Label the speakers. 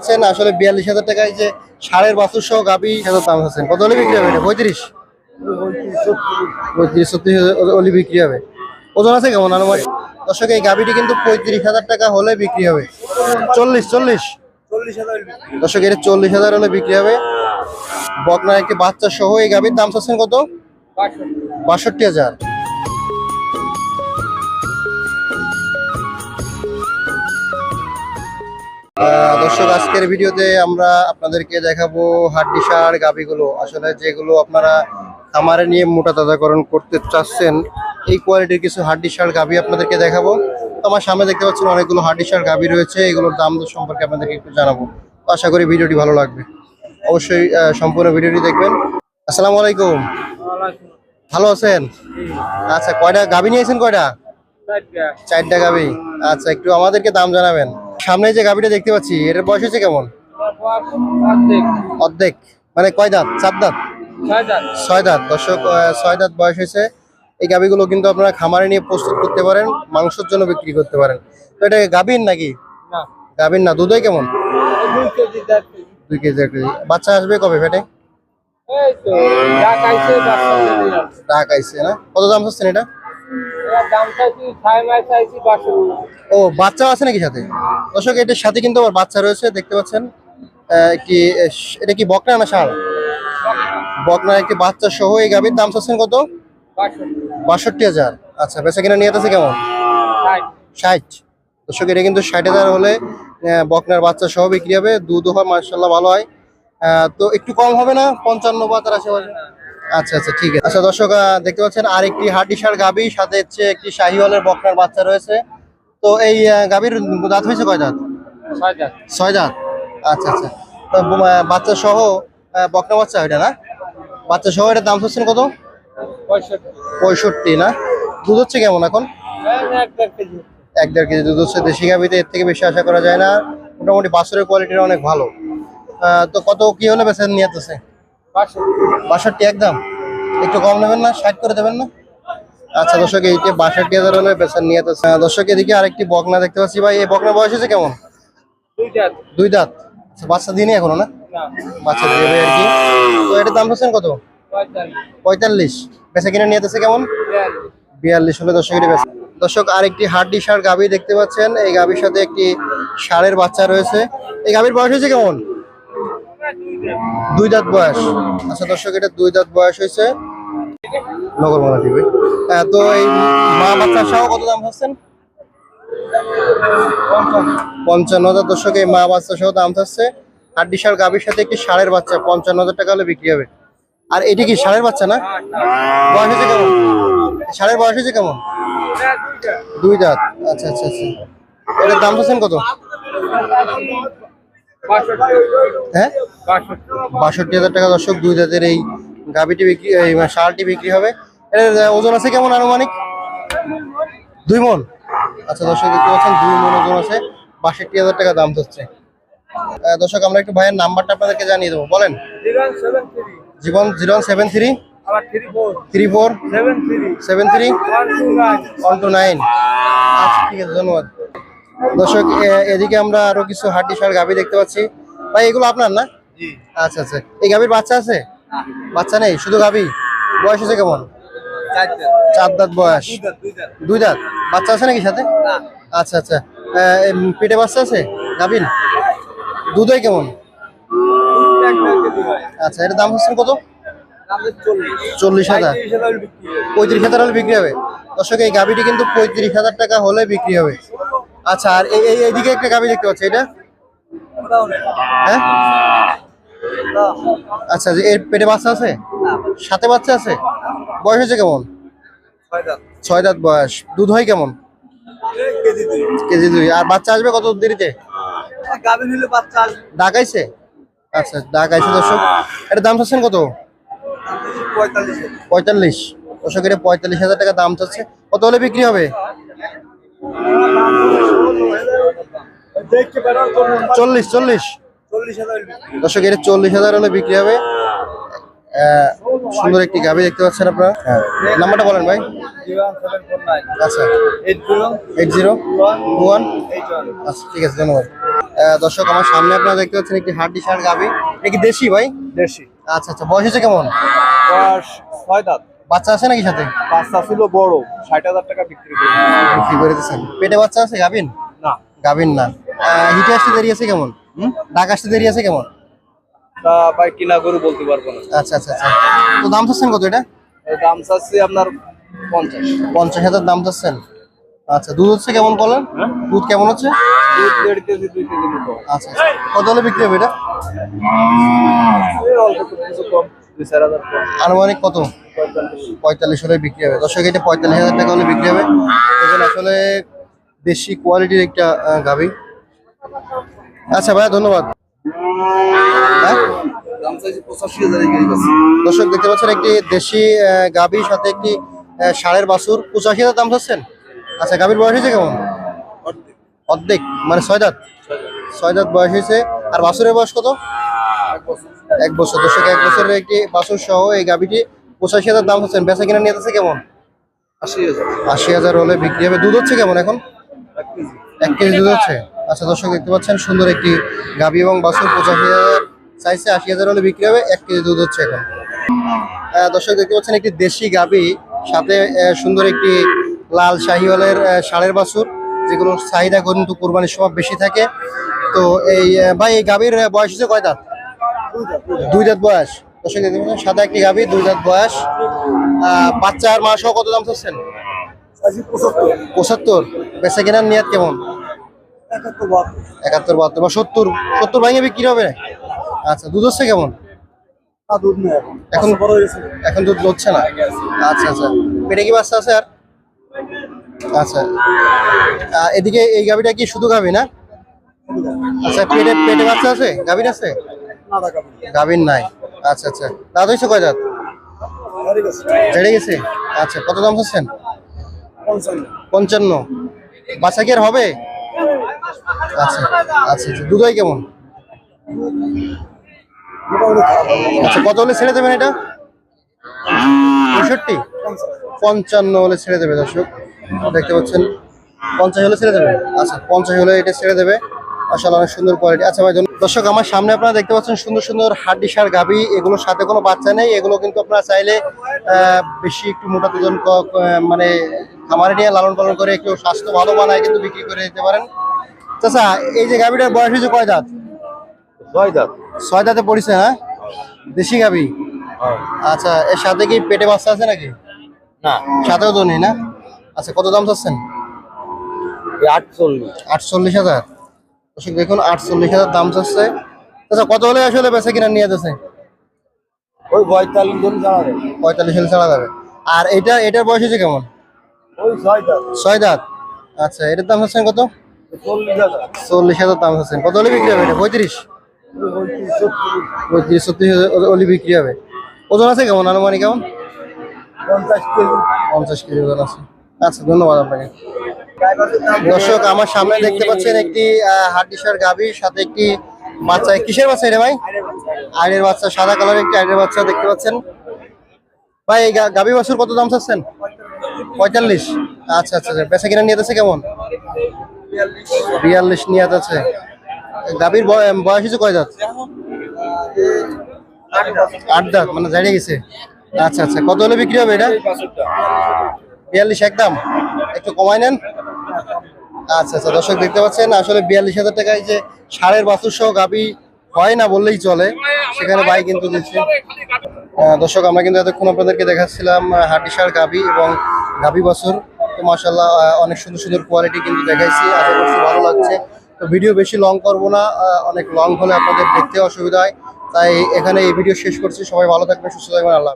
Speaker 1: আছেন আসলে বিয়াল্লিশ হাজার টাকায় যে সাড়ের বাছুর সহ গাবি হাজার দাম আছেন কত হলে বিক্রি হবে এটা? পঁয়ত্রিশ? পঁয়ত্রিশ ছত্রিশ হলে বিক্রি হবে। ওজন আছে কেমন আনুমানিক? দর্শক এই গাবিটি কিন্তু পঁয়ত্রিশ হাজার টাকা হলে বিক্রি হবে। চল্লিশ চল্লিশ? দর্শক এটা চল্লিশ হাজার হলে বিক্রি হবে। বকনার একটি বাচ্চা সহ এই গাবির দাম চাচ্ছেন কত? বাষট্টি হাজার। দর্শক আজকের ভিডিওতে আমরা আপনাদেরকে দেখাবো হাড্ডি সার গাবিগুলো আসলে যেগুলো আপনারা খামারে নিয়ে মোটা তাজাকরণ করতে চাচ্ছেন এই কোয়ালিটির কিছু হাড্ডি সার গাবি আপনাদেরকে দেখাবো। তো আমার সামনে দেখতে পাচ্ছেন অনেকগুলো হাড্ডি সার গাবি রয়েছে। এগুলোর দাম দর সম্পর্কে আপনাদেরকে একটু জানাব। তো আশা করি ভিডিওটি ভালো লাগবে। অবশ্যই সম্পূর্ণ ভিডিওটি দেখবেন। আসসালামু আলাইকুম। ভালো আছেন? আচ্ছা কয়টা? গাবি নিয়েছেন কয়টা? চারটা। গাবি আচ্ছা একটু আমাদেরকে দাম জানাবেন। সামনে যে গাবিটা দেখতে পাচ্ছি এটার বয়স হচ্ছে কেমন? অর্ধেক। মানে কয় দাঁত? চার দাঁত? ছয় দাঁত। দর্শক ছয় দাঁত বয়স হয়েছে। এই গাবিগুলো কিন্তু আপনারা খামারে নিয়ে প্রস্তুত করতে পারেন মাংসের জন্য বিক্রি করতে পারেন। তো এটা গাবিন নাকি? গাবিন না। দুধই কেমন? দুই কেজি এক কেজি। বাচ্চা আসবে কবে পেটে ডাক আইছে না? কত দাম হচ্ছে এটা? ও বাচ্চা আছে নাকি সাথে? দর্শক এটার সাথে কিন্তু আমার বাচ্চা রয়েছে দেখতে পাচ্ছেন কি এটা কি বকনা না ষাঁড় বকনা একটি বাচ্চা সহ এই গাভীর দাম চাচ্ছেন কত? বাষট্টি হাজার। আচ্ছা বেচা কিনা নিয়ে আছে কেমন? ষাট। দর্শক এটা কিন্তু ষাট হাজার হলে বকনার বাচ্চা সহ বিক্রি হবে দুধ হয় মার্শাল্লাহ ভালো হয়। তো একটু কম হবে না? পঞ্চান্ন বা তার আশেপাশে? আচ্ছা আচ্ছা ঠিক আছে। আচ্ছা দর্শক দেখতে পাচ্ছেন আর আরেকটি হাড্ডিসার গাভী সাথে হচ্ছে একটি শাহিওয়ালের বকনার বাচ্চা রয়েছে। তো এই গাভীর দাঁত হয়েছে কয় দাঁত? ছয় দাঁত। আচ্ছা আচ্ছা। তো বাচ্চা সহ বকনা বাচ্চা এটা না? বাচ্চা সহ এটার দাম হচ্ছেন কত? পঁয়ষট্টি। না? দুধ হচ্ছে কেমন এখন? এক দেড় কেজি দুধ হচ্ছে। দেশি গাভিতে এর থেকে বেশি আশা করা যায় না। মোটামুটি বাছুরের কোয়ালিটিটা অনেক ভালো। তো কত কি হলে বেচা নিয়ে আছে বাষট্টি একদম? একটু কম নেবেন না? ষাট করে দেবেন না? আচ্ছা দর্শক এইটা বাষট্টি হাজার হলে বেচার নিয়ে আছে। দর্শক এদিকে আরেকটি বকনা দেখতে পাচ্ছি। ভাই এই বকনা বয়স হয়েছে কেমন? দুই দাঁত। আচ্ছা, বাচ্চা দিনই এখনও না? বাচ্চা দেবে আর কি। তো এটার দাম হচ্ছেন কত? পঁয়তাল্লিশ। বেচা কিনে নিয়ে আছে কেমন? বিয়াল্লিশ। হলে দর্শক এটি বেচা দর্শক আরেকটি হাড্ডি সার গাভি দেখতে পাচ্ছেন। এই গাভির সাথে একটি ষাঁড়ের বাচ্চা রয়েছে। এই গাভির বয়স হয়েছে কেমন? দুই দাঁত বয়স। আচ্ছা দর্শক এটা দুই দাঁত বয়স হয়েছে। নগর মালা টিভি তো এই মা বাচ্চা সহ কত দাম হচ্ছেন পঞ্চান্ন হাজার দর্শক, এই মা বাচ্চা সহ দাম থাকছে হাড্ডি সার গাভির সাথে একটি ষাঁড়ের বাচ্চা, পঞ্চান্ন হাজার টাকা হলে বিক্রি হবে। আর এটি কি ষাঁড়ের বাচ্চা না? বয়স হয়েছে কেমন? ষাঁড়ের বয়স হয়েছে কেমন? দুই দাঁত আচ্ছা আচ্ছা আচ্ছা। এটার দাম চাচ্ছেন কত? হ্যাঁ? বাষট্টি হাজার টাকা দর্শক, দুই দাঁতের এই গাভিটি বিক্রি শালটি বিক্রি হবে। এটার ওজন আছে কেমন আনুমানিক? দুই মন। আচ্ছা দর্শক দেখতে পাচ্ছেন দুই মন ওজন আছে। বাষট্টি হাজার টাকা দাম ধরছে। দর্শক আমরা একটু ভাইয়ের নাম্বারটা আপনাদেরকে জানিয়ে দেবো। বলেন। জীবন zero seven three. Three four. Seven three. One two nine. আচ্ছা ঠিক আছে ধন্যবাদ। দর্শক এদিকে আমরা আরও কিছু হাড্ডি সার গাভি দেখতে পাচ্ছি। ভাই এগুলো আপনার না? আচ্ছা আচ্ছা। এই গাভির বাচ্চা আছে? বাচ্চা নেই শুধু গাভি বয়স আছে কেমন? চার দাঁত বয়স। দুই দাঁত? বাচ্চা আছে নাকি সাথে? আচ্ছা আচ্ছা। পেটে বাচ্চা আছে? গাভিন দুধই কেমন? আচ্ছা এটার দাম হচ্ছে কত? চল্লিশ হাজার। পঁয়ত্রিশ হাজার হলে বিক্রি হবে। দর্শক এই গাভিটি কিন্তু পঁয়ত্রিশ হাজার টাকা হলে বিক্রি হবে। আচ্ছা আর এই এই- এইদিকে একটা গাভি দেখতে পাচ্ছি এটা? হ্যাঁ? আচ্ছা যে এর পেটে বাচ্চা আছে? সাথে বাচ্চা আছে? বয়স হয়েছে কেমন? ছয় দাঁত। বয়স। দুধ হয় কেমন? কেজি দুই। আর বাচ্চা আসবে কত দেরিতে? ডাকাইছে আচ্ছা ডাকাইছে দর্শক। এটা দাম চাচ্ছেন কত? পঁয়তাল্লিশ। দর্শক এটা পঁয়তাল্লিশ হাজার টাকা দাম চাচ্ছে। কত হলে বিক্রি হবে? চল্লিশ চল্লিশ। দর্শক এটা চল্লিশ হাজার হলে বিক্রি হবে। সুন্দর একটি গাভি দেখতে পাচ্ছেন আপনারা। নাম্বারটা বলেন ভাই। আচ্ছা। Eight zero one. আচ্ছা ঠিক আছে ধন্যবাদ। দর্শক আমার সামনে আপনারা দেখতে পাচ্ছেন একটি হাড্ডি সার গাভি। এটা কি দেশি ভাই?
Speaker 2: দেশি।
Speaker 1: আচ্ছা আচ্ছা বয়স হচ্ছে কেমন?
Speaker 2: বয়স ছয় দাঁত।
Speaker 1: বাচ্চা আছে নাকি সাথে?
Speaker 2: বাচ্চা ছিল বড় ষাট হাজার টাকা বিক্রি করে
Speaker 1: বিক্রি করে দিচ্ছেন পেটে বাচ্চা আছে গাভিন
Speaker 2: না।
Speaker 1: গাভিন না। হিটে আসতে দেরি আছে কেমন? ডাক আসতে দেরি আছে কেমন?
Speaker 2: তা ভাই কিনা গরু বলতে পারব না।
Speaker 1: আচ্ছা আচ্ছা আচ্ছা। তো দাম চাচ্ছেন কত এটা?
Speaker 2: দাম চাচ্ছি আপনার পঞ্চাশ।
Speaker 1: পঞ্চাশ হাজার দাম চাচ্ছেন? আচ্ছা দুধ হচ্ছে কেমন বলেন? দুধ কেমন হচ্ছে?
Speaker 2: দুধ দেড় কেজি দুই কেজি মতো।
Speaker 1: আচ্ছা আচ্ছা। কত হলে বিক্রি হবে এটা? আনুমানিক কত?
Speaker 2: পঁয়তাল্লিশ
Speaker 1: হলে বিক্রি হবে। দর্শক এটা পঁয়তাল্লিশ হাজার টাকা হলে বিক্রি হবে। আসলে দেশি কোয়ালিটির একটা গাভি। আচ্ছা ভাইয়া ধন্যবাদ। হ্যাঁ? দর্শক দেখতে পাচ্ছেন একটি দেশি গাভীর সাথে একটি ষাঁড়ের বাছুর। পঁচাশি হাজার দাম চাচ্ছেন আচ্ছা গাভীর বয়স হয়েছে কেমন? অর্ধেক মানে ছয় দাঁত? ছয় দাঁত বয়স হয়েছে। আর বাছুরের বয়স কত? এক বছর। দর্শক এক বছরের একটি বাসুর সহ এই গাভীটি পঁচাশি হাজার দাম হচ্ছেন বেচা কিনা নিয়ে যাচ্ছে কেমন?
Speaker 2: আশি হাজার।
Speaker 1: আশি হাজার হলে বিক্রি হবে। দুধ হচ্ছে কেমন এখন?
Speaker 2: এক কেজি
Speaker 1: দুধ হচ্ছে? আচ্ছা দর্শক দেখতে পাচ্ছেন সুন্দর একটি গাভী এবং বাছুর পঁচাশি হাজার চাইছে আশি হাজার হলে বিক্রি হবে এক কেজি দুধ হচ্ছে এখন। দর্শক দেখতে পাচ্ছেন একটি দেশি গাভী সাথে সুন্দর একটি লাল শাহিওয়ালের ষাঁড়ের বাছুর যেগুলো চাহিদা কিন্তু কোরবানির সময় বেশি থাকে। তো এই ভাই এই গাভীর বয়স হচ্ছে কয় দাঁত? দুই দাঁত বয়স। দর্শক দেখতে পাচ্ছেন সাদা একটি গাভী দুই দাঁত বয়স। আহ, বাচ্চা আর মা কত দাম চাচ্ছেন? পঁচাত্তর। বেচা কেনার নিয়াত কেমন? একাত্তর বাহাত্তর বা সত্তর সত্তর ভাঙে বিক্রি হবে? আচ্ছা দুধ হচ্ছে কেমন? এখন। এখন দুধ হচ্ছে না? আচ্ছা আচ্ছা। পেটে কি বাচ্চা আছে আর? আচ্ছা। এদিকে এই গাভিটা কি শুধু গাভি না? আচ্ছা পেটে পেটে বাচ্চা আছে? গাভিন আছে? গাভিন নাই। আচ্ছা আচ্ছা। দাঁত হয়েছে কয় দাঁত? ছেড়ে গেছে। আচ্ছা কত দাম চাচ্ছেন? পঞ্চান্ন। বাচ্চা কি আর হবে? আচ্ছা আচ্ছা আচ্ছা। দুধ হয় কেমন? আচ্ছা কত হলে ছেড়ে দেবেন এটা? পঁয়ষট্টি? পঞ্চান্ন হলে ছেড়ে দেবে দর্শক। দেখতে পাচ্ছেন, পঞ্চাশ হলে ছেড়ে দেবে। আচ্ছা পঞ্চাশ হলে এটা ছেড়ে দেবে। আসলে অনেক সুন্দর কোয়ালিটি আচ্ছা ভাই দর্শক, আমার সামনে আপনারা দেখতে পাচ্ছেন সুন্দর সুন্দর হাড্ডি সার গাভি। এগুলোর সাথে কোনো বাচ্চা নেই। এগুলো কিন্তু আপনারা চাইলে বেশি একটু মোটা দুজন মানে খামারে নিয়ে লালন পালন করে একটু স্বাস্থ্য ভালো বানায় কিন্তু বিক্রি করে দিতে পারেন। চাচা এই যে গাভিটার বয়স হয়েছে কয় দাঁত?
Speaker 2: ছয় দাঁত।
Speaker 1: ছয় দাঁতে পড়েছে হ্যাঁ? দেশি গাভি? আচ্ছা এর সাথে কি পেটে বাচ্চা আছে নাকি?
Speaker 2: না।
Speaker 1: সাথেও তো নেই না? আচ্ছা কত দাম চাচ্ছেন?
Speaker 2: আটচল্লিশ।
Speaker 1: আটচল্লিশ হাজার। দর্শক দেখুন আটচল্লিশ হাজার দাম চাচ্ছে। আচ্ছা কত হলে আসলে বেচা কিনা নিয়ে যাচ্ছে?
Speaker 2: ওই পঁয়তাল্লিশ জন জানাবে
Speaker 1: পঁয়তাল্লিশ হলে ছাড়া যাবে। আর এটা এটার বয়স হয়েছে কেমন?
Speaker 2: ওই ছয় দাঁত।
Speaker 1: ছয় দাঁত। আচ্ছা এটার দাম চাচ্ছেন কত?
Speaker 2: চল্লিশ হাজার
Speaker 1: দাম চাচ্ছেন কত হলে বিক্রি হবে এটা? পঁয়ত্রিশ? পঁয়ত্রিশ ছত্রিশ হলে বিক্রি হবে। ওজন আছে কেমন? আনুমানিক কেমন?
Speaker 2: পঞ্চাশ কেজি।
Speaker 1: পঞ্চাশ কেজি ওজন আছে। আচ্ছা ধন্যবাদ আপনাকে। দর্শক আমার সামনে দেখতে পাচ্ছেন একটি হাড্ডিসার গাভী সাথে একটি বাচ্চা। কিসের বাচ্চা এটা ভাই? আইনের বাচ্চা। সাদা কালারের একটি আইডের বাচ্চা দেখতে পাচ্ছেন। ভাই এই গাভী বাছুর কত দাম চাচ্ছেন? পঁয়তাল্লিশ। আচ্ছা আচ্ছা আচ্ছা। বেচা কিনা নিয়ে কেমন? বিয়াল্লিশ নিয়ে আছে। গাভীর বয়- বয়স হচ্ছে কয় দাঁত? আট দাঁত মানে জানিয়ে গেছে। আচ্ছা আচ্ছা কত হলে বিক্রি হবে এটা? বিয়াল্লিশ একদম। একটু কমাই নেন। আচ্ছা আচ্ছা দর্শক দেখতে পাচ্ছেন আসলে বিয়াল্লিশ হাজার টাকায় যে সারের বাছুর সহ গাবি হয় না বললেই চলে সেখানে ভাই কিন্তু দিচ্ছে। দর্শক আমরা কিন্তু এতক্ষণ আপনাদেরকে দেখাচ্ছিলাম আহ, হাড্ডি সার গাবি এবং গাবি বাছুর। তো মাসাল্লাহ অনেক সুন্দর সুন্দর কোয়ালিটি কিন্তু দেখাইছি, আশা করছি ভালো লাগছে তো ভিডিও বেশি লং করব না অনেক লং হলে আপনাদের দেখতে অসুবিধা হয় তাই এখানে এই ভিডিও শেষ করছি, সবাই ভালো থাকবেন, সুস্থ থাকবেন, আল্লাহ।